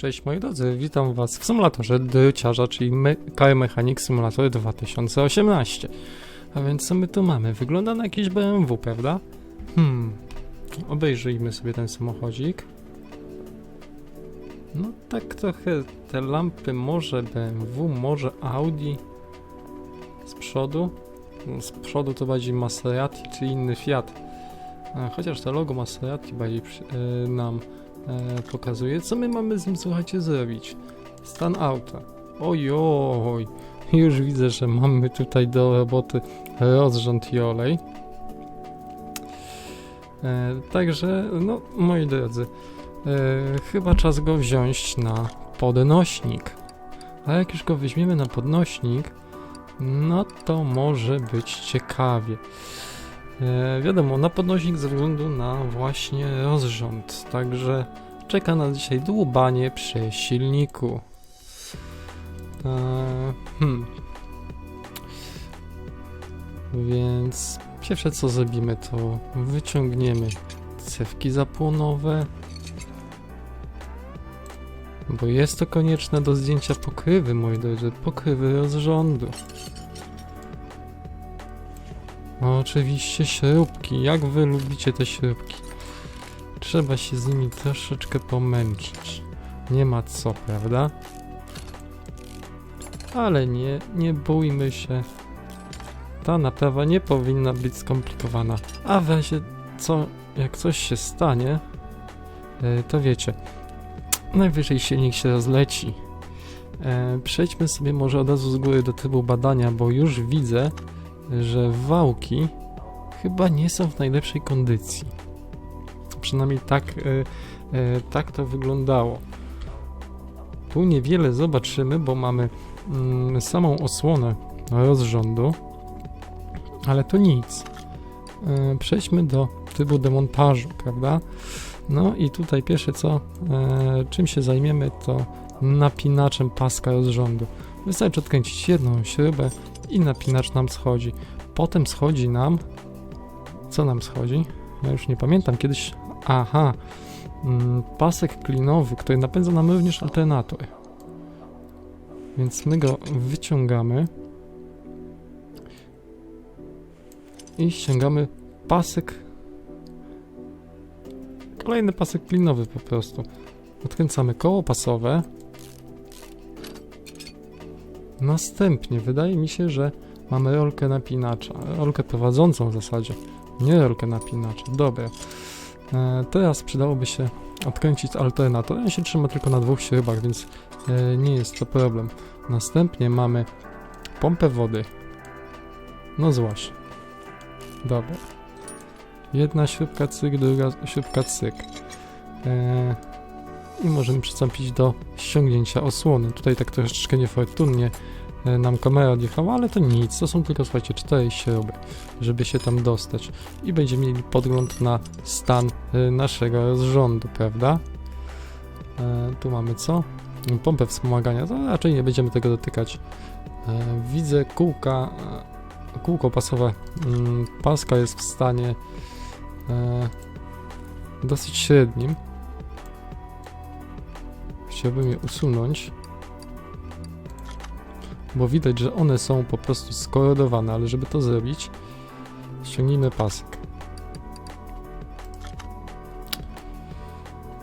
Cześć moi drodzy, witam was w symulatorze dryciarza, czyli Me Car Mechanic Simulator 2018. A więc co my tu mamy? Wygląda na jakieś BMW, prawda? Hmm, obejrzyjmy sobie ten samochodzik. No tak trochę te lampy może BMW, może Audi z przodu. No, Z przodu to bardziej Maserati czy inny Fiat. E, Chociaż to logo Maserati bardziej przy, e, nam e, pokazuje. Co my mamy z nim, słuchajcie, zrobić? Stan auta. Ojoj, już widzę, że mamy tutaj do roboty rozrząd i olej. E, także, no, moi drodzy, e, chyba czas go wziąć na podnośnik. A jak już go weźmiemy na podnośnik, no to może być ciekawie. E, wiadomo, na podnośnik ze względu na właśnie rozrząd, także czeka nas dzisiaj dłubanie przy silniku. E, hmm. Więc pierwsze co zrobimy to wyciągniemy cewki zapłonowe, bo jest to konieczne do zdjęcia pokrywy, moi drodzy, pokrywy rozrządu. Oczywiście śrubki. Jak wy lubicie te śrubki? Trzeba się z nimi troszeczkę pomęczyć. Nie ma co, prawda? Ale nie, nie bójmy się. Ta naprawa nie powinna być skomplikowana. A w razie co, jak coś się stanie, e, to wiecie, najwyżej silnik się rozleci. E, Przejdźmy sobie może od razu z góry do trybu badania, bo już widzę, że wałki chyba nie są w najlepszej kondycji. Przynajmniej tak, e, e, tak to wyglądało. Tu niewiele zobaczymy, bo mamy mm, samą osłonę rozrządu, ale to nic. E, przejdźmy do trybu demontażu, prawda? No i tutaj pierwsze co, czym się zajmiemy, to napinaczem paska rozrządu. Wystarczy odkręcić jedną śrubę i napinacz nam schodzi. Potem schodzi nam. Co nam schodzi? Ja już nie pamiętam. Kiedyś. Aha. Mm, pasek klinowy, który napędza nam również alternator. Więc my go wyciągamy. I ściągamy pasek. Kolejny pasek klinowy po prostu. Odkręcamy koło pasowe. Następnie wydaje mi się, że mamy rolkę napinacza. Rolkę prowadzącą w zasadzie. Nie rolkę napinacza. Dobra. E, teraz przydałoby się odkręcić alternator. On się trzyma tylko na dwóch śrubach, więc e, nie jest to problem. Następnie mamy pompę wody. No złoś. Dobra. Jedna śrubka cyk, druga śrubka cyk. E, I możemy przystąpić do ściągnięcia osłony. Tutaj tak troszeczkę niefortunnie e, nam kamera odjechała, ale to nic. To są tylko, słuchajcie, cztery śruby, żeby się tam dostać. I będziemy mieli podgląd na stan e, naszego rozrządu, prawda? E, tu mamy co? Pompę wspomagania. To raczej nie będziemy tego dotykać. Widzę kółka, kółko pasowe. Mm, paska jest w stanie dosyć średnim. Chciałbym je usunąć. Bo widać, że one są po prostu skorodowane, ale żeby to zrobić, ściągnijmy pasek.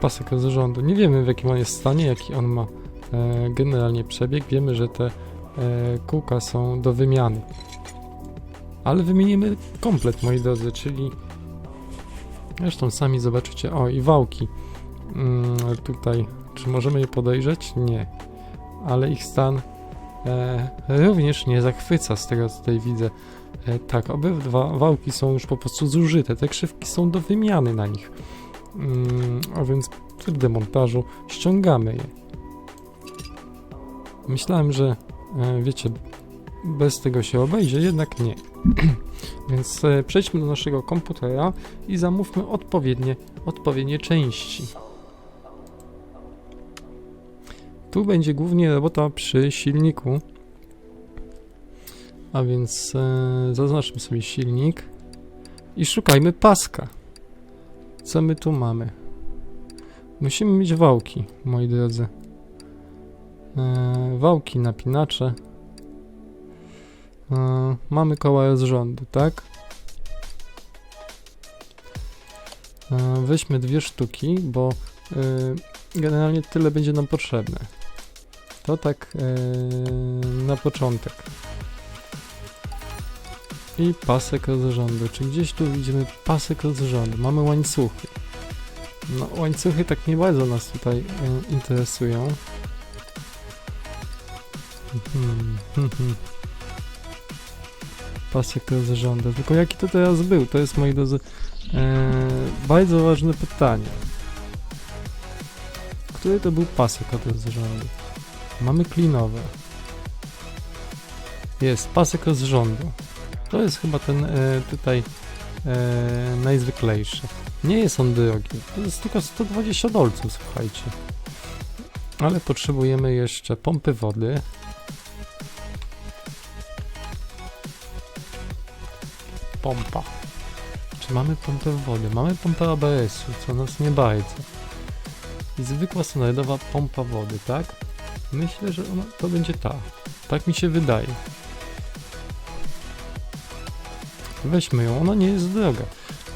Pasek rozrządu. Nie wiemy w jakim on jest stanie, jaki on ma e, generalnie przebieg. Wiemy, że te e, kółka są do wymiany. Ale wymienimy komplet, moi drodzy, czyli zresztą sami zobaczycie. O, i wałki. Mm, tutaj czy możemy je podejrzeć? Nie. Ale ich stan e, również nie zachwyca z tego, co tutaj widzę. E, tak, obydwa wałki są już po prostu zużyte. Te krzywki są do wymiany na nich. Mm, a więc przy demontażu ściągamy je. Myślałem, że e, wiecie, bez tego się obejdzie, jednak nie. więc e, przejdźmy do naszego komputera i zamówmy odpowiednie, odpowiednie części. Tu będzie głównie robota przy silniku. A więc e, zaznaczmy sobie silnik i szukajmy paska. Co my tu mamy? Musimy mieć wałki, moi drodzy. E, wałki, napinacze. E, mamy koła rozrządu, tak? E, weźmy dwie sztuki, bo e, generalnie tyle będzie nam potrzebne. To tak e, na początek. I pasek rozrządu. Czy gdzieś tu widzimy pasek rozrządu? Mamy łańcuchy. No, łańcuchy tak nie bardzo nas tutaj e, interesują. Mhm, mhm. Pasek rozrządu. Tylko jaki to teraz był? To jest, moi drodzy, e, bardzo ważne pytanie. Który to był pasek od rozrządu? Mamy klinowe. Jest, pasek rozrządu. To jest chyba ten e, tutaj e, najzwyklejszy. Nie jest on drogi. To jest tylko 120 dolców, słuchajcie. Ale potrzebujemy jeszcze pompy wody. Pompa. Czy mamy pompę wody? Mamy pompę ABS-u, co nas nie bardzo. I zwykła standardowa pompa wody, tak? Myślę, że ona, to będzie ta. Tak mi się wydaje. Weźmy ją, ona nie jest droga.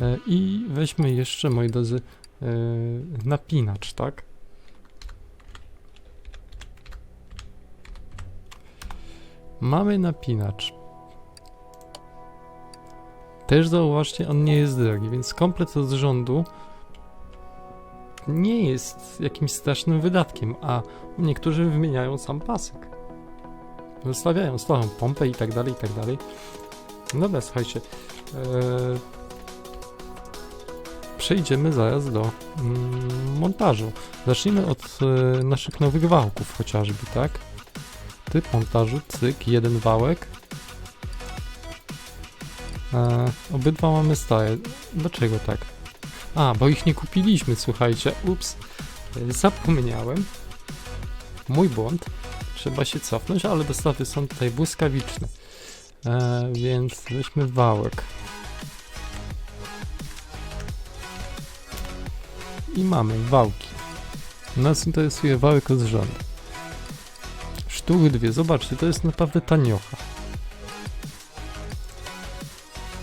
E, I weźmy jeszcze, moi drodzy, e, napinacz, tak? Mamy napinacz. Też zauważcie, on nie jest drogi, więc komplet z rządu nie jest jakimś strasznym wydatkiem, a niektórzy wymieniają sam pasek. Zostawiają stałą pompę i tak dalej, i tak dalej. Dobra, słuchajcie. E, przejdziemy zaraz do mm, montażu. Zacznijmy od e, naszych nowych wałków chociażby, tak? Typ montażu, cyk, jeden wałek. E, obydwa mamy stałe. Dlaczego tak? A, bo ich nie kupiliśmy, słuchajcie. Ups, zapomniałem. Mój błąd. Trzeba się cofnąć, ale dostawy są tutaj błyskawiczne. E, więc weźmy wałek. I mamy wałki. Nas interesuje wałek od rządu. Sztuły dwie, zobaczcie, to jest naprawdę taniocha.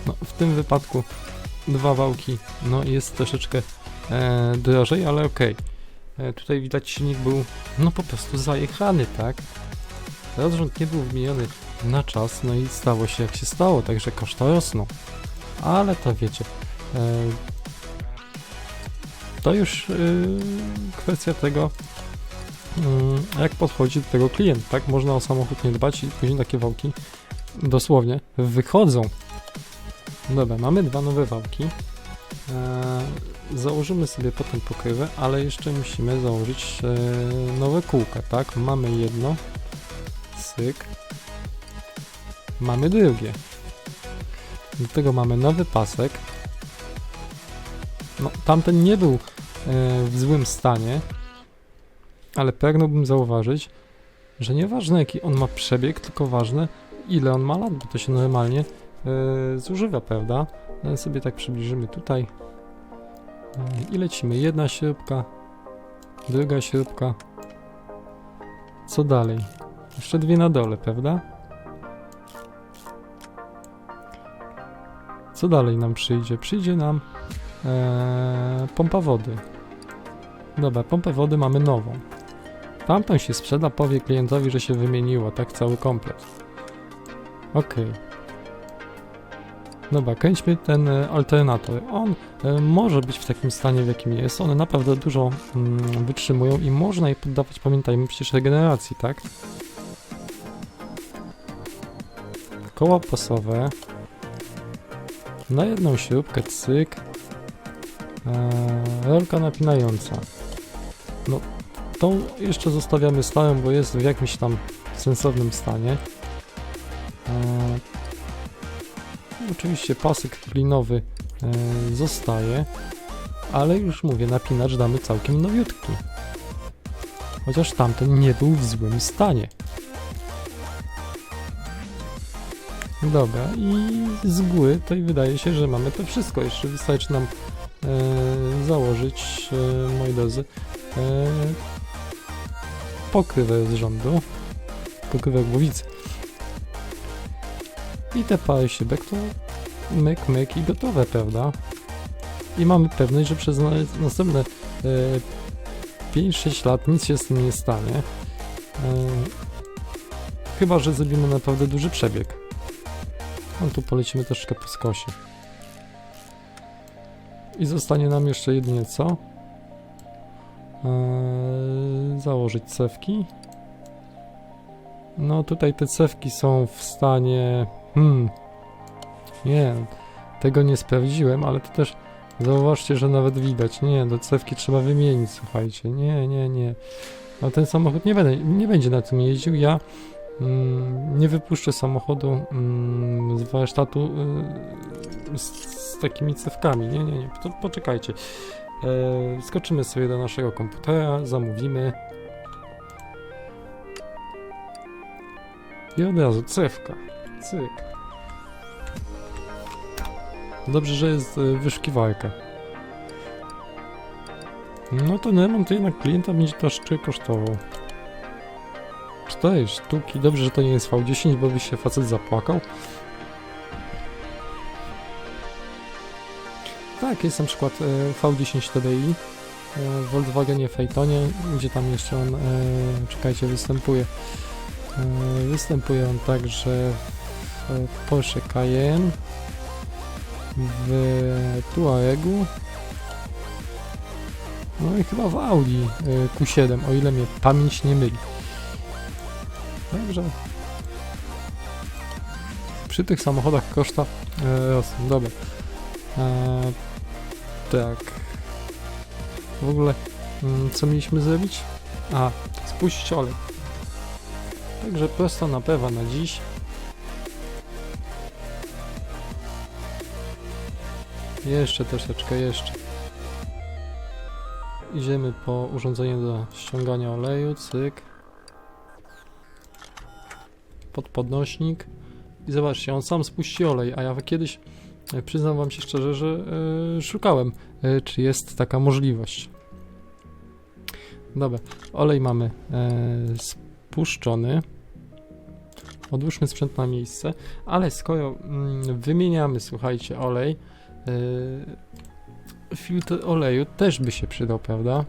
No, w tym wypadku dwa wałki, no jest troszeczkę e, drożej, ale okej. E, tutaj widać silnik był, no po prostu zajechany, tak? Rozrząd nie był wymieniony na czas, no i stało się jak się stało, także koszty rosną. Ale to wiecie, e, to już e, kwestia tego, mm, jak podchodzi do tego klient, tak? Można o samochód nie dbać i później takie wałki dosłownie wychodzą. Dobra, mamy dwa nowe wałki. E, założymy sobie potem pokrywę, ale jeszcze musimy założyć e, nowe kółka, tak? Mamy jedno, cyk, mamy drugie. Do tego mamy nowy pasek. No, tamten nie był e, w złym stanie, ale pragnąłbym zauważyć, że nieważne jaki on ma przebieg, tylko ważne ile on ma lat, bo to się normalnie zużywa, prawda? E, sobie tak przybliżymy tutaj e, i lecimy. Jedna śrubka, druga śrubka. Co dalej? Jeszcze dwie na dole, prawda? Co dalej nam przyjdzie? Przyjdzie nam e, pompa wody. Dobra, pompę wody mamy nową. Tamtą się sprzeda, powie klientowi, że się wymieniło, tak cały komplet. Okej. Dobra, kręćmy ten e, alternator. On e, może być w takim stanie, w jakim jest. One naprawdę dużo mm, wytrzymują i można je poddawać, pamiętajmy, przecież regeneracji, tak? Koła pasowe. Na jedną śrubkę, cyk. Eee, rolka napinająca. No, tą jeszcze zostawiamy stałą, bo jest w jakimś tam sensownym stanie. Oczywiście pasek klinowy eee, zostaje, ale już mówię, napinacz damy całkiem nowiutki. Chociaż tamten nie był w złym stanie. Dobra, i z góry i wydaje się, że mamy to wszystko. Jeszcze wystarczy nam e, założyć, e, moi drodzy, e, pokrywę z rządu, pokrywę głowicy. I te parę szybek to myk, myk i gotowe, prawda? I mamy pewność, że przez na, następne e, 5-6 lat nic się z tym nie stanie. E, chyba, że zrobimy naprawdę duży przebieg. No tu polecimy troszkę po skosie. I zostanie nam jeszcze jedynie co? Eee, założyć cewki. No tutaj te cewki są w stanie... Hmm... Nie, tego nie sprawdziłem, ale to też zauważcie, że nawet widać. Nie, do cewki trzeba wymienić, słuchajcie. Nie, nie, nie. No ten samochód nie, będę, nie będzie na tym jeździł. Ja mm, nie wypuszczę samochodu mm, z warsztatu y, z, z takimi cewkami. Nie, nie, nie. To poczekajcie. E, skoczymy sobie do naszego komputera, zamówimy. I od razu cewka. Cyk. Dobrze, że jest e, wyszukiwarka. No to remont jednak klienta będzie troszkę kosztował. Cztery sztuki. Dobrze, że to nie jest V10, bo by się facet zapłakał. Tak, jest na przykład e, V10 TDI e, w Volkswagenie Phaetonie, gdzie tam jeszcze on, czekajcie, występuje. Występuje on także w Porsche Cayenne, w Tuaregu, no i chyba w Audi e, Q7, o ile mnie pamięć nie myli. Także przy tych samochodach koszta e, rosną. Dobra. E, tak. W ogóle, mm, co mieliśmy zrobić? A, spuścić olej. Także prosta naprawa na dziś. Jeszcze troszeczkę, jeszcze. Idziemy po urządzenie do ściągania oleju, cyk. Pod podnośnik. I zobaczcie, on sam spuści olej, a ja kiedyś E, Przyznam wam się szczerze, że e, szukałem, e, czy jest taka możliwość. Dobra, olej mamy e, spuszczony. Odłóżmy sprzęt na miejsce, ale skoro mm, wymieniamy, słuchajcie, olej, e, filtr oleju też by się przydał, prawda?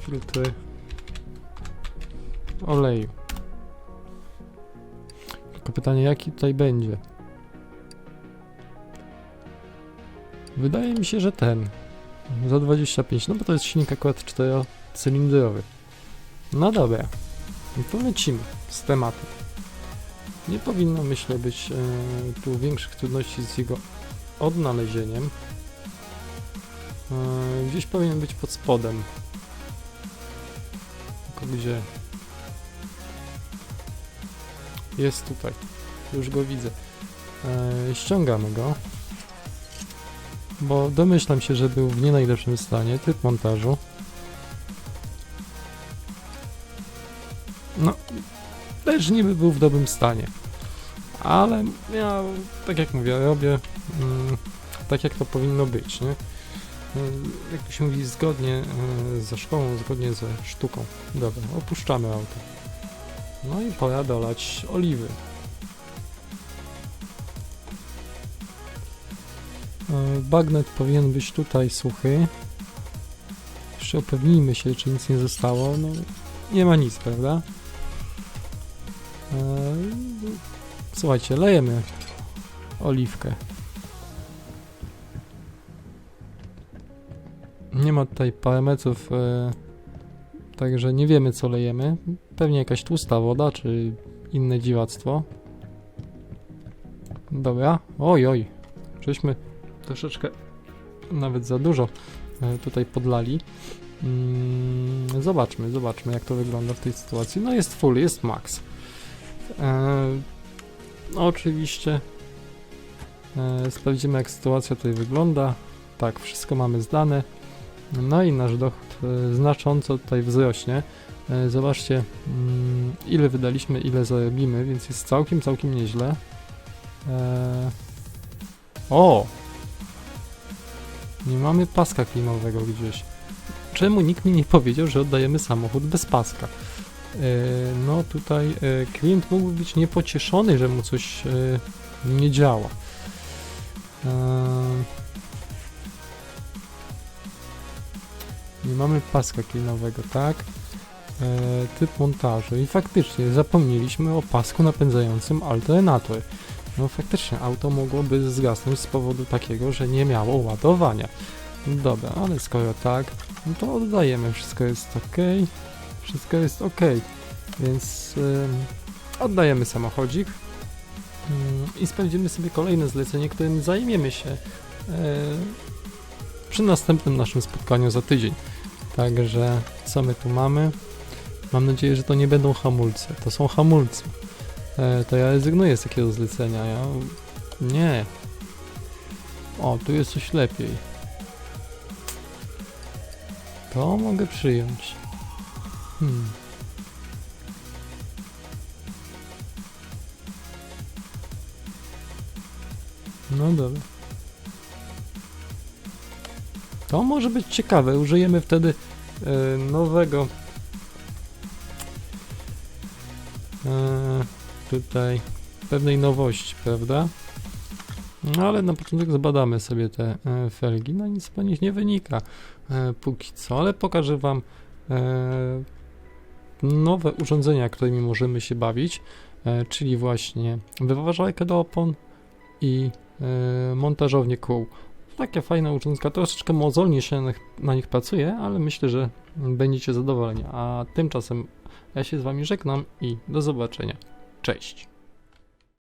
Filtry oleju. Tylko pytanie, jaki tutaj będzie? Wydaje mi się, że ten. Za 25, no bo to jest silnik akurat 4-cylindrowy. No dobra, to lecimy z tematem. Nie powinno, myślę, być e, tu większych trudności z jego odnalezieniem. E, gdzieś powinien być pod spodem. Tylko gdzie? Jest tutaj. Już go widzę. E, ściągamy go. Bo domyślam się, że był w nie najlepszym stanie. Typ montażu. Też niby był w dobrym stanie. Ale ja, tak jak mówię, robię mm, tak jak to powinno być, nie? E, Jak się mówi, zgodnie e, ze szkołą, zgodnie ze sztuką. Dobra, opuszczamy auto. No i pora dolać oliwy. E, Bagnet powinien być tutaj suchy. Jeszcze upewnijmy się, czy nic nie zostało. No, nie ma nic, prawda? E, Słuchajcie, lejemy oliwkę. Nie ma tutaj parametrów, e, także nie wiemy co lejemy. Pewnie jakaś tłusta woda, czy inne dziwactwo. Dobra. Oj, oj. Żeśmy troszeczkę nawet za dużo e, tutaj podlali. Mm, zobaczmy, zobaczmy jak to wygląda w tej sytuacji. No jest full, jest max. E, no, oczywiście e, sprawdzimy jak sytuacja tutaj wygląda. Tak, wszystko mamy zdane. No i nasz dochód e, znacząco tutaj wzrośnie. E, Zobaczcie, mm, ile wydaliśmy, ile zarobimy, więc jest całkiem, całkiem nieźle. E, O! Nie mamy paska klimowego gdzieś. czemu nikt mi nie powiedział, że oddajemy samochód bez paska? E, no tutaj e, klient mógłby być niepocieszony, że mu coś e, nie działa. E, nie mamy paska klinowego, tak? E, typ montażu i faktycznie zapomnieliśmy o pasku napędzającym alternator. No faktycznie auto mogłoby zgasnąć z powodu takiego, że nie miało ładowania. Dobra, ale skoro tak, no to oddajemy, wszystko jest ok, wszystko jest ok, więc ym, oddajemy samochodzik ym, i sprawdzimy sobie kolejne zlecenie, którym zajmiemy się yy, przy następnym naszym spotkaniu za tydzień. Także co my tu mamy? Mam nadzieję, że to nie będą hamulce. To są hamulce. E, to ja rezygnuję z takiego zlecenia. Ja... Nie. O, tu jest coś lepiej. To mogę przyjąć. Hmm. No dobra. To może być ciekawe. Użyjemy wtedy e, nowego e, tutaj pewnej nowości, prawda? No ale na początek zbadamy sobie te e, felgi. No nic po nich nie wynika póki co, ale pokażę Wam nowe urządzenia, którymi możemy się bawić, e, czyli właśnie wyważarkę do opon i e, montażownię kół. Takie fajne urządzenia, troszeczkę mozolnie się na nich pracuje, ale myślę, że będziecie zadowoleni. A tymczasem ja się z Wami żegnam i do zobaczenia. Cześć.